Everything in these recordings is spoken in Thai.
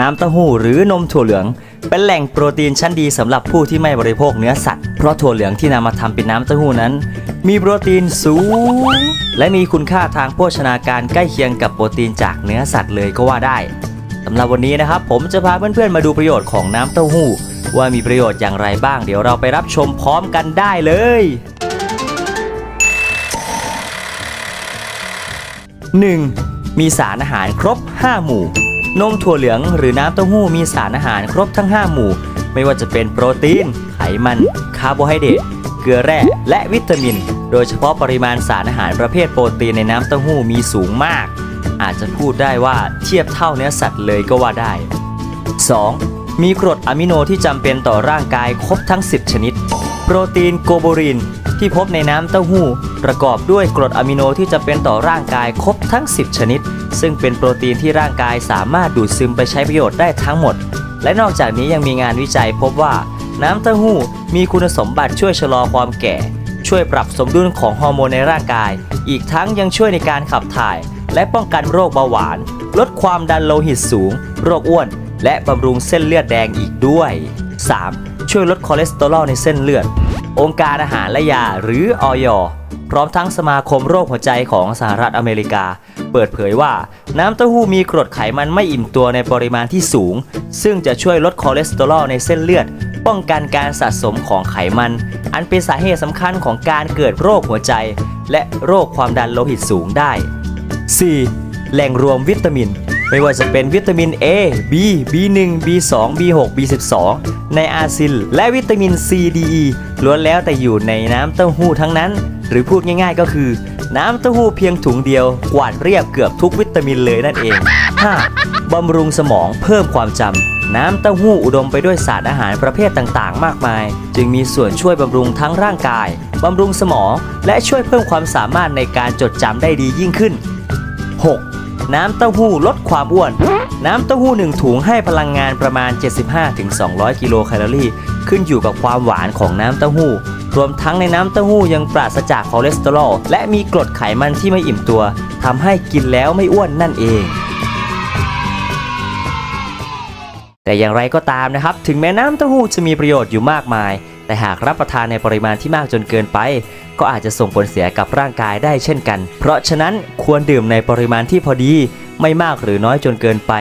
น้ำเต้าหู้หรือนมถั่วเหลือง เป็นแหล่งโปรตีนชั้นดีสำหรับผู้ที่ไม่บริโภคเนื้อสัตว์ เพราะถั่วเหลืองที่นำมาทำเป็นน้ำเต้าหู้นั้น มีโปรตีนสูง และมีคุณค่าทางโภชนาการใกล้เคียงกับโปรตีนจากเนื้อสัตว์เลยก็ว่าได้สำหรับวันนี้นะครับผมจะพาเพื่อนๆมาดูประโยชน์ของน้ำเต้าหู้ ว่ามีประโยชน์อย่างไรบ้าง เดี๋ยวเราไปรับชมพร้อมกันได้เลย 1. มีสารอาหารครบ 5 หมู่ นมถั่วเหลืองหรือน้ำเต้าหู้มีสารอาหารครบทั้ง 5 หมู่ ไม่ว่าจะเป็นโปรตีน ไขมัน คาร์โบไฮเดรต เกลือแร่ และวิตามิน โดยเฉพาะปริมาณสารอาหารประเภทโปรตีนในน้ำเต้าหู้มีสูงมาก อาจจะพูดได้ว่าเทียบเท่าเนื้อสัตว์เลยก็ว่าได้ 2. มีกรดอะมิโนที่จำเป็นต่อร่างกายครบทั้ง 10 ชนิด โปรตีนโกโบริน ที่พบในน้ำเต้าหู้ ประกอบด้วยกรดอะมิโนที่จำเป็นต่อร่างกายครบทั้ง 10 ชนิด ซึ่งเป็นโปรตีนที่ร่างกายสามารถดูดซึมไปใช้ประโยชน์ได้ทั้งหมด และนอกจากนี้ยังมีงานวิจัยพบว่า น้ำเต้าหู้มีคุณสมบัติช่วยชะลอความแก่ ช่วยปรับสมดุลของฮอร์โมนในร่างกาย อีกทั้งยังช่วยในการขับถ่าย และป้องกันโรคเบาหวาน ลดความดันโลหิตสูง โรคอ้วน และบำรุงเส้นเลือดแดงอีกด้วย 3. ช่วยลดคอเลสเตอรอลในเส้นเลือด องค์การอาหารและยาหรืออยพร้อมทั้งสมาคมโรคหัวใจของสหรัฐอเมริกา เปิดเผยว่าน้ำเต้าหู้มีกรดไขมันไม่อิ่มตัวในปริมาณที่สูง ซึ่งจะช่วยลดคอเลสเตอรอลในเส้นเลือด ป้องกันการสะสมของไขมัน อันเป็นสาเหตุสำคัญของการเกิดโรคหัวใจ และโรคความดันโลหิตสูงได้ 4. แหล่งรวมวิตามิน ไม่ว่าจะเป็นวิตามิน A B B1 B2 B6 B12 ในอาซิล และวิตามิน C D E ล้วนแล้วแต่อยู่ในน้ำเต้าหู้ทั้งนั้น หรือพูดง่ายๆก็คือ น้ำเต้าหู้เพียงถุงเดียว กวาดเรียบเกือบทุกวิตามินเลยนั่นเอง 5. บำรุงสมองเพิ่มความจำน้ำเต้าหู้อุดมไปด้วยสารอาหารประเภทต่างๆ มากมาย จึงมีส่วนช่วยบำรุงทั้งร่างกาย บำรุงสมอง และช่วยเพิ่มความสามารถในการจดจำได้ดียิ่งขึ้น 6. น้ำเต้าหู้ลดความอ้วน น้ำเต้าหู้หนึ่งถุงให้พลังงานประมาณ 75-200 กิโลแคลอรี่ ขึ้นอยู่กับความหวานของน้ำเต้าหู้ รวมทั้งในน้ำเต้าหู้ยังปราศจากคอเลสเตอรอลและมีกรดไขมันที่ไม่อิ่มตัวทำให้กินแล้วไม่อ้วนนั่นเองแต่อย่างไรก็ตามนะครับ ถึงแม้น้ำเต้าหู้จะมีประโยชน์อยู่มากมาย แต่หากรับประทานในปริมาณที่มากจนเกินไป ก็อาจจะส่งผลเสียกับร่างกายได้เช่นกัน เพราะฉะนั้นควรดื่มในปริมาณที่พอดี ไม่มากหรือน้อยจนเกินไป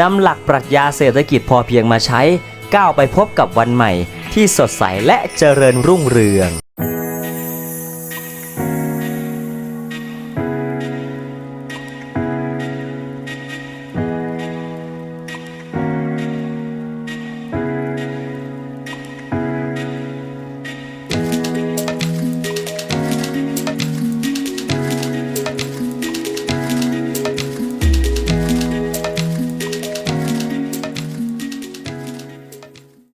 นำหลักปรัชญาเศรษฐกิจพอเพียงมาใช้ ก้าวไปพบกับวันใหม่ ที่สดใสและเจริญรุ่งเรือง